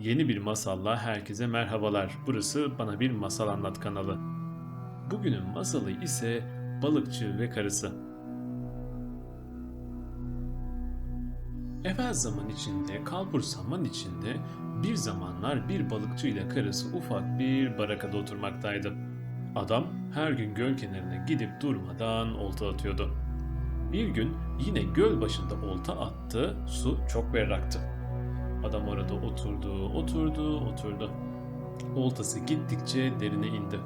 Yeni bir masalla herkese merhabalar. Burası Bana Bir Masal Anlat kanalı. Bugünün masalı ise Balıkçı ve Karısı. Evvel zaman içinde, kalbur zaman içinde bir zamanlar bir balıkçı ile karısı ufak bir barakada oturmaktaydı. Adam her gün göl kenarına gidip durmadan olta atıyordu. Bir gün yine göl başında olta attı, su çok berraktı. Adam orada oturdu, oturdu, oturdu. Oltası gittikçe derine indi.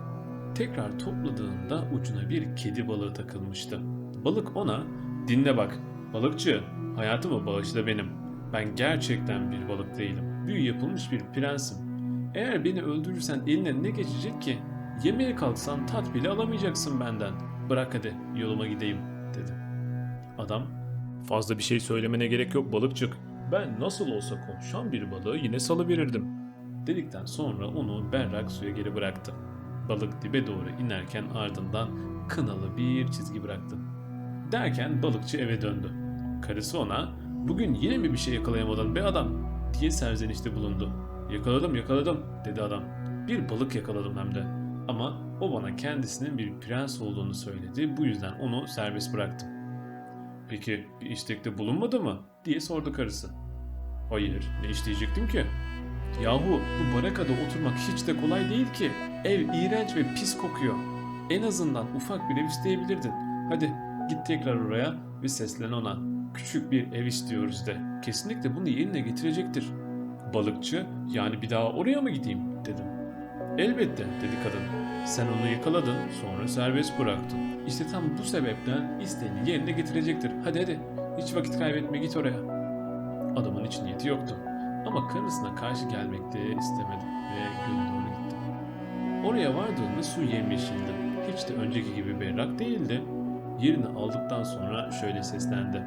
Tekrar topladığında ucuna bir kedi balığı takılmıştı. Balık ona, dinle bak, balıkçı, hayatımı bağışla benim. Ben gerçekten bir balık değilim. Büyü yapılmış bir prensim. Eğer beni öldürürsen eline ne geçecek ki? Yemeğe kalksan tat bile alamayacaksın benden. Bırak hadi yoluma gideyim dedi. Adam fazla bir şey söylemene gerek yok balıkçık. Ben nasıl olsa konuşan bir balığı yine salıverirdim. Dedikten sonra onu berrak suya geri bıraktı. Balık dibe doğru inerken ardından kınalı bir çizgi bıraktı. Derken balıkçı eve döndü. Karısı ona bugün yine mi bir şey yakalayamadın be adam diye serzenişte bulundu. Yakaladım yakaladım dedi adam. Bir balık yakaladım hem de. Ama o bana kendisinin bir prens olduğunu söyledi. Bu yüzden onu serbest bıraktım. Peki bir istekte bulunmadı mı? Diye sordu karısı. Hayır, ne isteyecektim ki? Yahu bu barakada oturmak hiç de kolay değil ki. Ev iğrenç ve pis kokuyor. En azından ufak bir ev isteyebilirdin. Hadi git tekrar oraya ve seslen ona. Küçük bir ev istiyoruz de. Kesinlikle bunu yerine getirecektir. Balıkçı, yani bir daha oraya mı gideyim dedim. Elbette dedi kadın. Sen onu yakaladın sonra serbest bıraktın. İşte tam bu sebepten isteğini yerine getirecektir. Hadi hadi hiç vakit kaybetme git oraya. Adamın hiç niyeti yoktu. Ama karısına karşı gelmek de istemedi ve göle doğru gitti. Oraya vardığında su yemyeşildi. Hiç de önceki gibi berrak değildi. Yerini aldıktan sonra şöyle seslendi.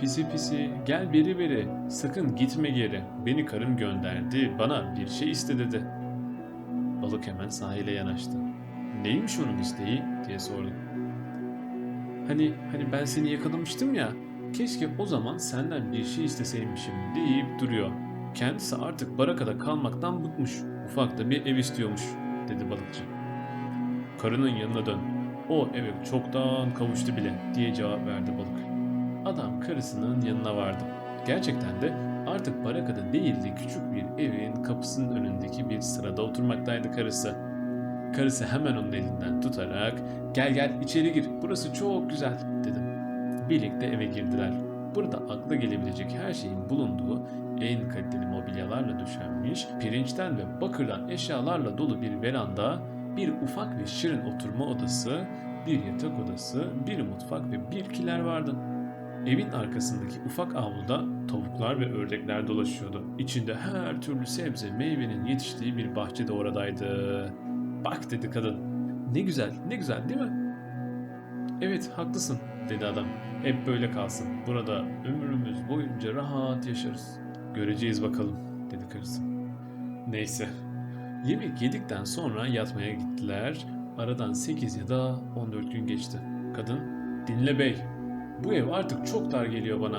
Pisi pisi gel beri beri sakın gitme geri. Beni karım gönderdi bana bir şey iste dedi. Balık hemen sahile yanaştı. Neymiş onun isteği diye sordu. Hani hani ben seni yakalamıştım ya. Keşke o zaman senden bir şey isteseymişim deyip duruyor. Kendisi artık barakada kalmaktan bıkmış. Ufak da bir ev istiyormuş dedi balıkçı. Karının yanına dön. O eve çoktan kavuştu bile diye cevap verdi balık. Adam karısının yanına vardı. Gerçekten de artık barakada değil de küçük bir evin kapısının önündeki bir sırada oturmaktaydı karısı. Karısı hemen onun elinden tutarak gel gel içeri gir burası çok güzel dedim. Birlikte eve girdiler. Burada akla gelebilecek her şeyin bulunduğu en kaliteli mobilyalarla döşenmiş, pirinçten ve bakırdan eşyalarla dolu bir veranda, bir ufak ve şirin oturma odası, bir yatak odası, bir mutfak ve bir kiler vardı. Evin arkasındaki ufak avluda tavuklar ve ördekler dolaşıyordu. İçinde her türlü sebze, meyvenin yetiştiği bir bahçe de oradaydı. Bak dedi kadın. Ne güzel, ne güzel değil mi? Evet, haklısın dedi adam. Hep böyle kalsın. Burada ömrümüz boyunca rahat yaşarız. Göreceğiz bakalım dedi karısı. Neyse. Yemek yedikten sonra yatmaya gittiler. Aradan 8 ya da 14 gün geçti. Kadın, dinle bey. Bu ev artık çok dar geliyor bana.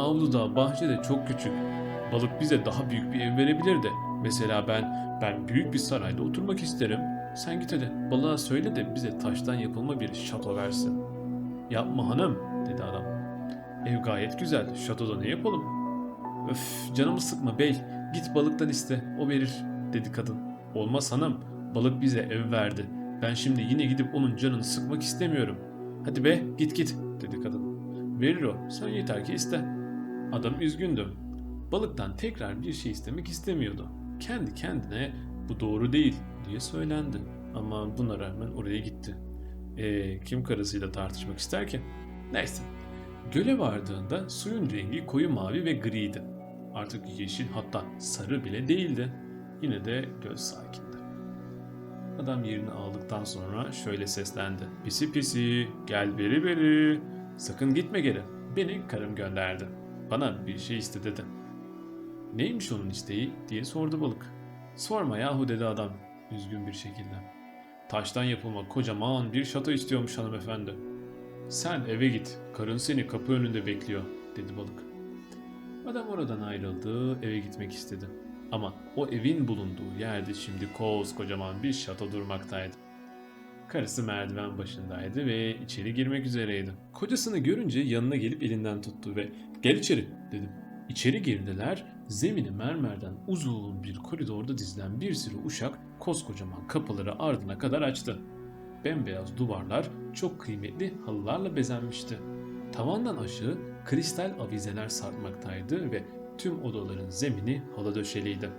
Avluda, bahçe de çok küçük. Balık bize daha büyük bir ev verebilirdi. Mesela ben, ben büyük bir sarayda oturmak isterim. Sen git hadi balığa söyle de bize taştan yapılma bir şato versin. Yapma hanım dedi adam. Ev gayet güzel. Şatoda ne yapalım? Öf canımı sıkma bey. Git balıktan iste. O verir dedi kadın. Olmaz hanım. Balık bize ev verdi. Ben şimdi yine gidip onun canını sıkmak istemiyorum. Hadi be git git dedi kadın. Verir o. Sen yeter ki iste. Adam üzgündü. Balıktan tekrar bir şey istemek istemiyordu. Kendi kendine bu doğru değil diye söylendi. Ama buna rağmen oraya gitti. E, kim karısıyla tartışmak ister ki? Neyse. Göle vardığında suyun rengi koyu mavi ve griydi. Artık yeşil hatta sarı bile değildi. Yine de göl sakindi. Adam yerini aldıktan sonra şöyle seslendi. Pisi pisi gel beri beri. Sakın gitme geri. Beni karım gönderdi. Bana bir şey iste dedi. Neymiş onun isteği diye sordu balık. Sorma yahu dedi adam üzgün bir şekilde. Taştan yapılma kocaman bir şato istiyormuş hanımefendi. Sen eve git, karın seni kapı önünde bekliyor, dedi balık. Adam oradan ayrıldı, eve gitmek istedi. Ama o evin bulunduğu yerde şimdi koskocaman bir şato durmaktaydı. Karısı merdiven başındaydı ve içeri girmek üzereydi. Kocasını görünce yanına gelip elinden tuttu ve gel içeri dedim. İçeri girdiler. Zemini mermerden uzun bir koridorda dizilen bir sürü uşak koskocaman kapıları ardına kadar açtı. Bembeyaz duvarlar çok kıymetli halılarla bezenmişti. Tavandan aşağı kristal avizeler sarkmaktaydı ve tüm odaların zemini halı döşeliydi.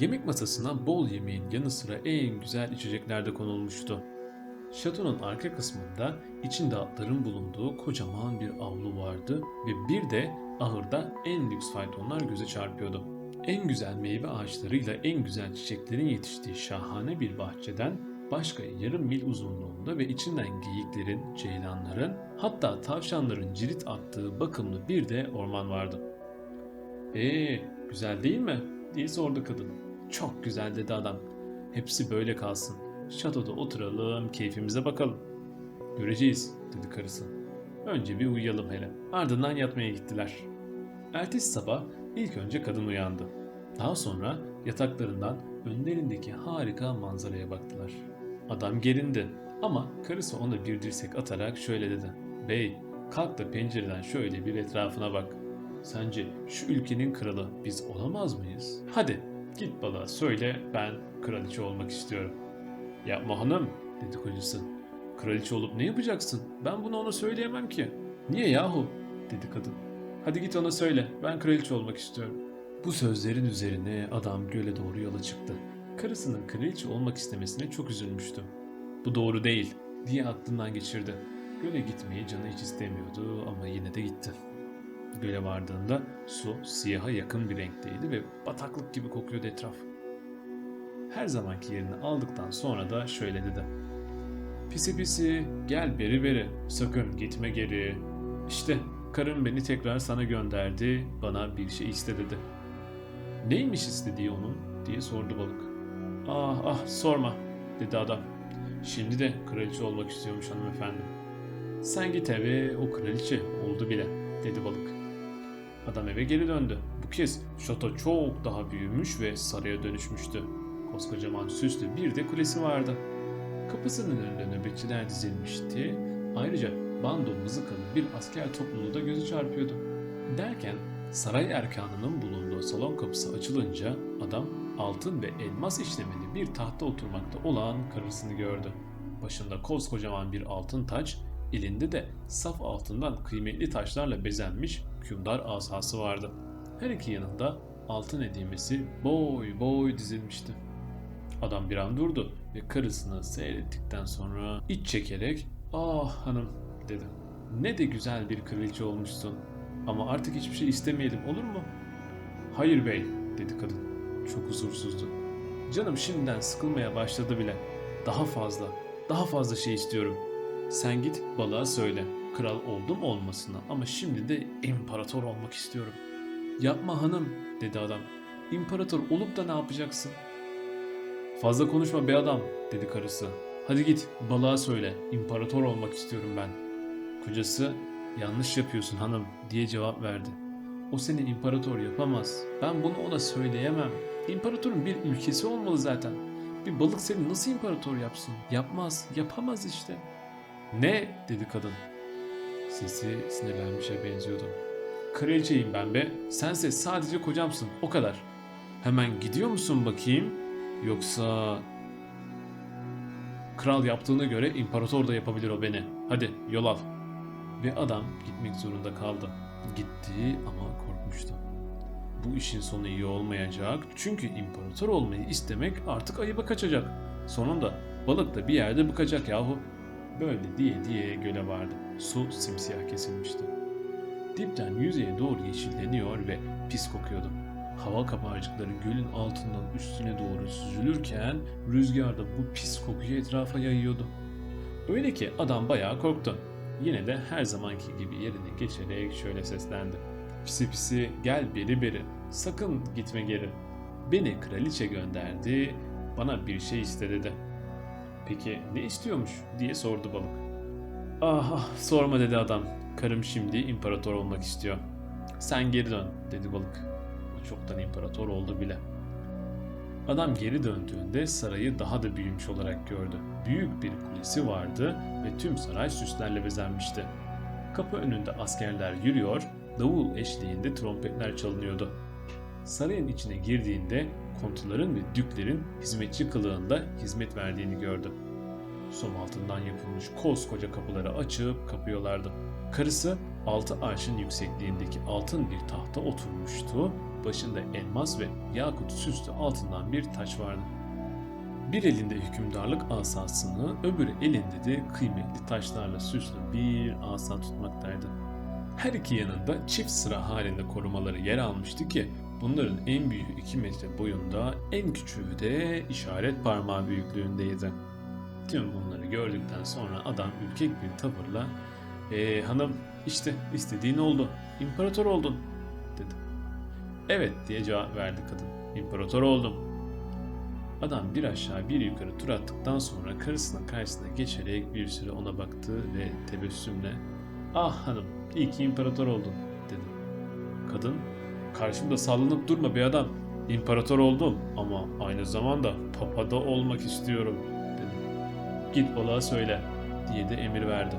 Yemek masasına bol yemeğin yanı sıra en güzel içecekler de konulmuştu. Şatonun arka kısmında içinde atların bulunduğu kocaman bir avlu vardı ve bir de ahırda en lüks faytonlar göze çarpıyordu. En güzel meyve ağaçlarıyla en güzel çiçeklerin yetiştiği şahane bir bahçeden başka yarım mil uzunluğunda ve içinden geyiklerin, ceylanların hatta tavşanların cirit attığı bakımlı bir de orman vardı. Ee, güzel değil mi? diye sordu kadın. Çok güzel dedi adam. Hepsi böyle kalsın. Şatoda oturalım, keyfimize bakalım. Göreceğiz, dedi karısı. Önce bir uyuyalım hele. Ardından yatmaya gittiler. Ertesi sabah ilk önce kadın uyandı. Daha sonra yataklarından önlerindeki harika manzaraya baktılar. Adam gerindi ama karısı ona bir dirsek atarak şöyle dedi. Bey, kalk da pencereden şöyle bir etrafına bak. Sence şu ülkenin kralı biz olamaz mıyız? Hadi git balığa söyle ben kraliçe olmak istiyorum. Yapma hanım dedi kocası. Kraliçe olup ne yapacaksın? Ben bunu ona söyleyemem ki. Niye yahu? dedi kadın. Hadi git ona söyle ben kraliçe olmak istiyorum. Bu sözlerin üzerine adam göle doğru yola çıktı. Karısının kraliçe olmak istemesine çok üzülmüştü. Bu doğru değil diye aklından geçirdi. Göle gitmeyi canı hiç istemiyordu ama yine de gitti. Göle vardığında su siyaha yakın bir renkteydi ve bataklık gibi kokuyordu etraf. Her zamanki yerini aldıktan sonra da şöyle dedi. Pisi pisi gel beri beri sakın gitme geri. İşte karım beni tekrar sana gönderdi bana bir şey iste dedi. Neymiş istediği onun diye sordu balık. Ah ah sorma dedi adam. Şimdi de kraliçe olmak istiyormuş hanımefendi. Sen git eve o kraliçe oldu bile dedi balık. Adam eve geri döndü. Bu kez şato çok daha büyümüş ve saraya dönüşmüştü. Koskocaman süslü bir de kulesi vardı. Kapısının önünde nöbetçiler dizilmişti. Ayrıca bando mızıkalı bir asker topluluğu da gözü çarpıyordu. Derken saray erkanının bulunduğu salon kapısı açılınca adam altın ve elmas işlemeli bir tahta oturmakta olan karısını gördü. Başında koskocaman bir altın taç, elinde de saf altından kıymetli taşlarla bezenmiş hükümdar asası vardı. Her iki yanında altın edilmesi boy boy dizilmişti. Adam bir an durdu ve karısını seyrettikten sonra iç çekerek ''Ah hanım'' dedi. ''Ne de güzel bir kraliçe olmuşsun ama artık hiçbir şey istemeyelim olur mu?'' ''Hayır bey'' dedi kadın. Çok huzursuzdu. ''Canım şimdiden sıkılmaya başladı bile. Daha fazla, daha fazla şey istiyorum. Sen git balığa söyle. Kral oldum olmasına ama şimdi de imparator olmak istiyorum.'' ''Yapma hanım'' dedi adam. ''İmparator olup da ne yapacaksın?'' Fazla konuşma be adam dedi karısı. Hadi git balığa söyle imparator olmak istiyorum ben. Kocası yanlış yapıyorsun hanım diye cevap verdi. O seni imparator yapamaz. Ben bunu ona söyleyemem. İmparatorun bir ülkesi olmalı zaten. Bir balık seni nasıl imparator yapsın? Yapmaz, yapamaz işte. Ne? dedi kadın. Sesi sinirlenmişe benziyordu. Kraliçeyim ben be. Sense sadece kocamsın. O kadar. Hemen gidiyor musun bakayım? Yoksa... Kral yaptığına göre imparator da yapabilir o beni. Hadi yol al. Ve adam gitmek zorunda kaldı. Gitti ama korkmuştu. Bu işin sonu iyi olmayacak. Çünkü imparator olmayı istemek artık ayıba kaçacak. Sonunda balık da bir yerde bıkacak yahu. Böyle diye diye göle vardı. Su simsiyah kesilmişti. Dipten yüzeye doğru yeşilleniyor ve pis kokuyordu. Hava kabarcıkları gölün altından üstüne doğru süzülürken rüzgar da bu pis kokuyu etrafa yayıyordu. Öyle ki adam bayağı korktu. Yine de her zamanki gibi yerine geçerek şöyle seslendi. Pisi pisi gel beri beri sakın gitme geri. Beni kraliçe gönderdi bana bir şey iste dedi. Peki ne istiyormuş diye sordu balık. Ah, ah sorma dedi adam. Karım şimdi imparator olmak istiyor. Sen geri dön dedi balık çoktan imparator oldu bile. Adam geri döndüğünde sarayı daha da büyümüş olarak gördü. Büyük bir kulesi vardı ve tüm saray süslerle bezenmişti. Kapı önünde askerler yürüyor, davul eşliğinde trompetler çalınıyordu. Sarayın içine girdiğinde kontuların ve düklerin hizmetçi kılığında hizmet verdiğini gördü. Som altından yapılmış koskoca kapıları açıp kapıyorlardı. Karısı altı arşın yüksekliğindeki altın bir tahta oturmuştu. Başında elmas ve yakut süslü altından bir taç vardı. Bir elinde hükümdarlık asasını, öbür elinde de kıymetli taşlarla süslü bir asa tutmaktaydı. Her iki yanında çift sıra halinde korumaları yer almıştı ki bunların en büyüğü 2 metre boyunda, en küçüğü de işaret parmağı büyüklüğündeydi. Tüm bunları gördükten sonra adam ürkek bir tavırla ee, hanım işte istediğin oldu. İmparator oldun dedi. Evet diye cevap verdi kadın. İmparator oldum. Adam bir aşağı bir yukarı tur attıktan sonra karısının karşısına geçerek bir süre ona baktı ve tebessümle Ah hanım iyi ki imparator oldun dedi. Kadın karşımda sallanıp durma be adam. İmparator oldum ama aynı zamanda papada olmak istiyorum dedi. Git balığa söyle diye de emir verdi.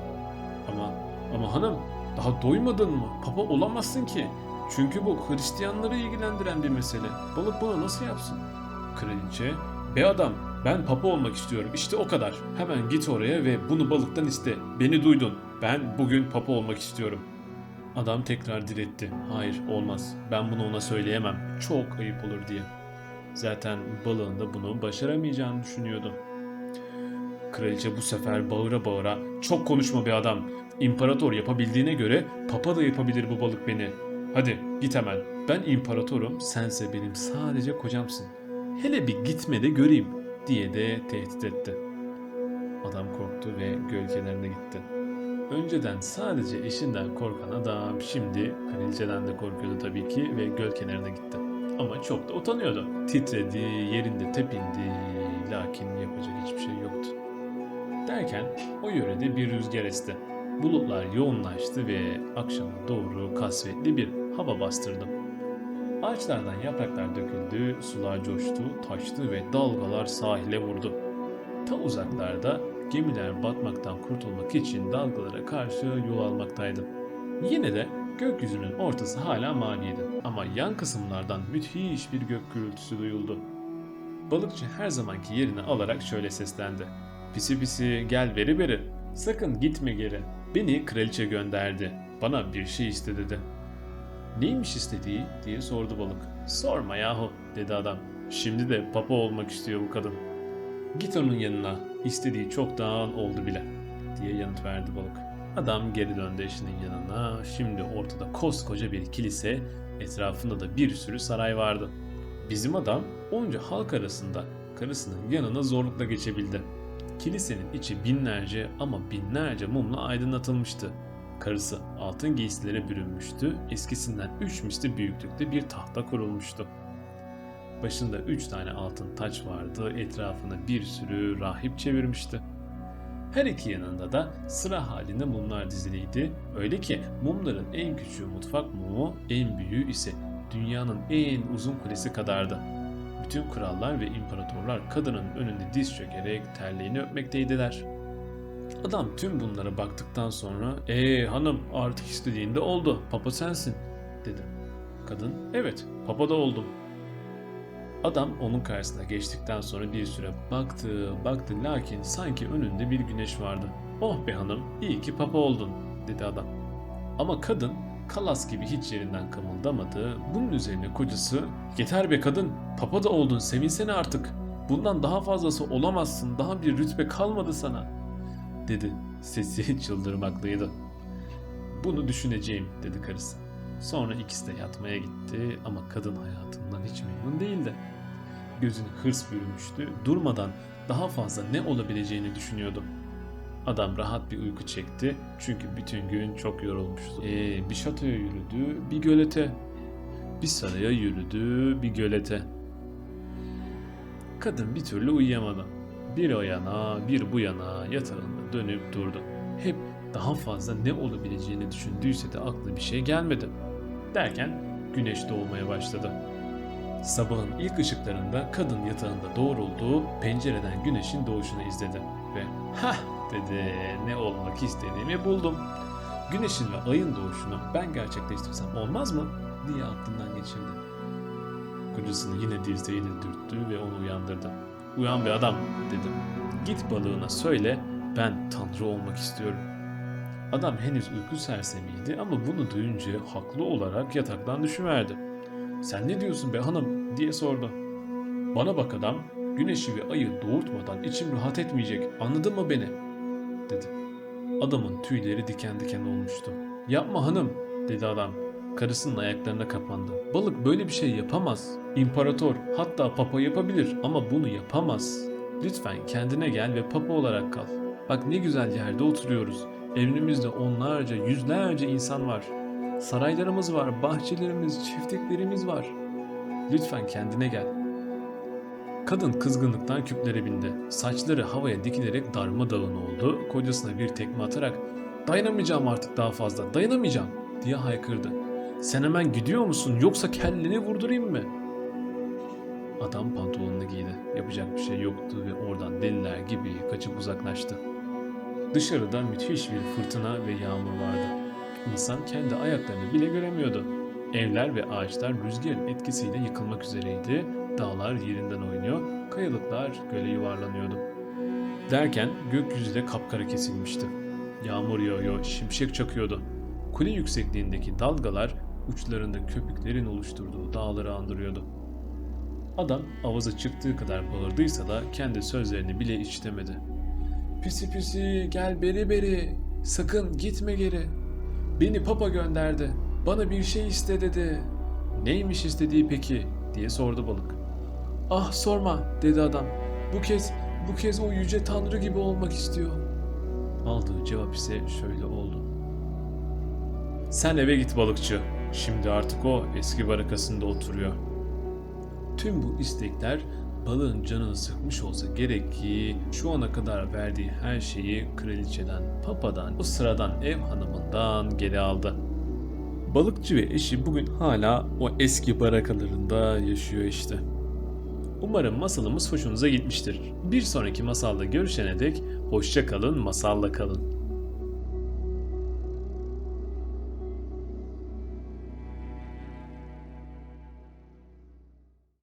Ama ama hanım daha doymadın mı? Papa olamazsın ki. Çünkü bu Hristiyanları ilgilendiren bir mesele. Balık bunu nasıl yapsın? Kraliçe, be adam ben papa olmak istiyorum işte o kadar. Hemen git oraya ve bunu balıktan iste. Beni duydun. Ben bugün papa olmak istiyorum. Adam tekrar diretti. Hayır olmaz. Ben bunu ona söyleyemem. Çok ayıp olur diye. Zaten balığın da bunu başaramayacağını düşünüyordu. Kraliçe bu sefer bağıra bağıra çok konuşma be adam. İmparator yapabildiğine göre papa da yapabilir bu balık beni. Hadi git hemen. Ben imparatorum, sense benim sadece kocamsın. Hele bir gitme de göreyim diye de tehdit etti. Adam korktu ve göl kenarına gitti. Önceden sadece eşinden korkan adam şimdi kraliçeden de korkuyordu tabii ki ve göl kenarına gitti. Ama çok da utanıyordu. Titredi, yerinde tepindi, lakin yapacak hiçbir şey yoktu. Derken o yörede bir rüzgar esti. Bulutlar yoğunlaştı ve akşama doğru kasvetli bir hava bastırdı. Ağaçlardan yapraklar döküldü, sular coştu, taştı ve dalgalar sahile vurdu. Ta uzaklarda gemiler batmaktan kurtulmak için dalgalara karşı yol almaktaydı. Yine de gökyüzünün ortası hala maviydi ama yan kısımlardan müthiş bir gök gürültüsü duyuldu. Balıkçı her zamanki yerini alarak şöyle seslendi. Pisi pisi gel veri beri. Sakın gitme geri. Beni kraliçe gönderdi. Bana bir şey iste dedi. Neymiş istediği diye sordu balık. Sorma yahu dedi adam. Şimdi de papa olmak istiyor bu kadın. Git onun yanına. İstediği çoktan oldu bile diye yanıt verdi balık. Adam geri döndü eşinin yanına. Şimdi ortada koskoca bir kilise, etrafında da bir sürü saray vardı. Bizim adam onca halk arasında karısının yanına zorlukla geçebildi. Kilisenin içi binlerce ama binlerce mumla aydınlatılmıştı. Karısı altın giysilere bürünmüştü, eskisinden üç misli büyüklükte bir tahta kurulmuştu. Başında üç tane altın taç vardı, etrafına bir sürü rahip çevirmişti. Her iki yanında da sıra halinde mumlar diziliydi. Öyle ki mumların en küçüğü mutfak mumu, en büyüğü ise dünyanın en uzun kulesi kadardı. Bütün krallar ve imparatorlar kadının önünde diz çökerek terliğini öpmekteydiler. Adam tüm bunlara baktıktan sonra ''Ee hanım artık istediğinde oldu, papa sensin.'' dedi. Kadın ''Evet, papa da oldum.'' Adam onun karşısına geçtikten sonra bir süre baktı, baktı lakin sanki önünde bir güneş vardı. ''Oh be hanım, iyi ki papa oldun.'' dedi adam. Ama kadın kalas gibi hiç yerinden kımıldamadı. Bunun üzerine kocası ''Yeter be kadın, papa da oldun, sevinsene artık. Bundan daha fazlası olamazsın, daha bir rütbe kalmadı sana.'' Dedi. Sesi çıldırmaklıydı. Bunu düşüneceğim dedi karısı. Sonra ikisi de yatmaya gitti ama kadın hayatından hiç memnun değildi. Gözünü hırs bürümüştü, durmadan daha fazla ne olabileceğini düşünüyordu. Adam rahat bir uyku çekti çünkü bütün gün çok yorulmuştu. Ee, bir şatoya yürüdü, bir gölete. Bir saraya yürüdü, bir gölete. Kadın bir türlü uyuyamadı. Bir o yana, bir bu yana yatağında dönüp durdu. Hep daha fazla ne olabileceğini düşündüyse de aklı bir şey gelmedi. Derken güneş doğmaya başladı. Sabahın ilk ışıklarında kadın yatağında doğrulduğu pencereden güneşin doğuşunu izledi ve "Hah!" dedi. Ne olmak istediğimi buldum. Güneşin ve ayın doğuşunu ben gerçekleştirsem olmaz mı? diye aklından geçirdi. Kocasını yine dirseğiyle dürttü ve onu uyandırdı. Uyan be adam dedim. Git balığına söyle ben tanrı olmak istiyorum. Adam henüz uyku sersemiydi ama bunu duyunca haklı olarak yataktan düşüverdi. Sen ne diyorsun be hanım diye sordu. Bana bak adam güneşi ve ayı doğurtmadan içim rahat etmeyecek anladın mı beni? dedi. Adamın tüyleri diken diken olmuştu. Yapma hanım dedi adam. Karısının ayaklarına kapandı. Balık böyle bir şey yapamaz. İmparator hatta papa yapabilir ama bunu yapamaz. Lütfen kendine gel ve papa olarak kal. Bak ne güzel yerde oturuyoruz. Evimizde onlarca, yüzlerce insan var. Saraylarımız var, bahçelerimiz, çiftliklerimiz var. Lütfen kendine gel. Kadın kızgınlıktan küplere bindi. Saçları havaya dikilerek darmadağın oldu. Kocasına bir tekme atarak dayanamayacağım artık daha fazla, dayanamayacağım diye haykırdı. Sen hemen gidiyor musun yoksa kelleni vurdurayım mı? Adam pantolonunu giydi. Yapacak bir şey yoktu ve oradan deliler gibi kaçıp uzaklaştı. Dışarıda müthiş bir fırtına ve yağmur vardı. İnsan kendi ayaklarını bile göremiyordu. Evler ve ağaçlar rüzgarın etkisiyle yıkılmak üzereydi. Dağlar yerinden oynuyor, kayalıklar göle yuvarlanıyordu. Derken gökyüzü de kapkara kesilmişti. Yağmur yağıyor, şimşek çakıyordu. Kule yüksekliğindeki dalgalar uçlarında köpüklerin oluşturduğu dağları andırıyordu. Adam avaza çıktığı kadar bağırdıysa da kendi sözlerini bile içtemedi. Pisi pisi gel beri beri sakın gitme geri. Beni papa gönderdi. Bana bir şey iste dedi. Neymiş istediği peki diye sordu balık. Ah sorma dedi adam. Bu kez bu kez o yüce tanrı gibi olmak istiyor. Aldığı cevap ise şöyle oldu. Sen eve git balıkçı. Şimdi artık o eski barakasında oturuyor. Tüm bu istekler balığın canını sıkmış olsa gerek ki şu ana kadar verdiği her şeyi kraliçeden, papadan, o sıradan ev hanımından geri aldı. Balıkçı ve eşi bugün hala o eski barakalarında yaşıyor işte. Umarım masalımız hoşunuza gitmiştir. Bir sonraki masalda görüşene dek hoşça kalın, masalla kalın.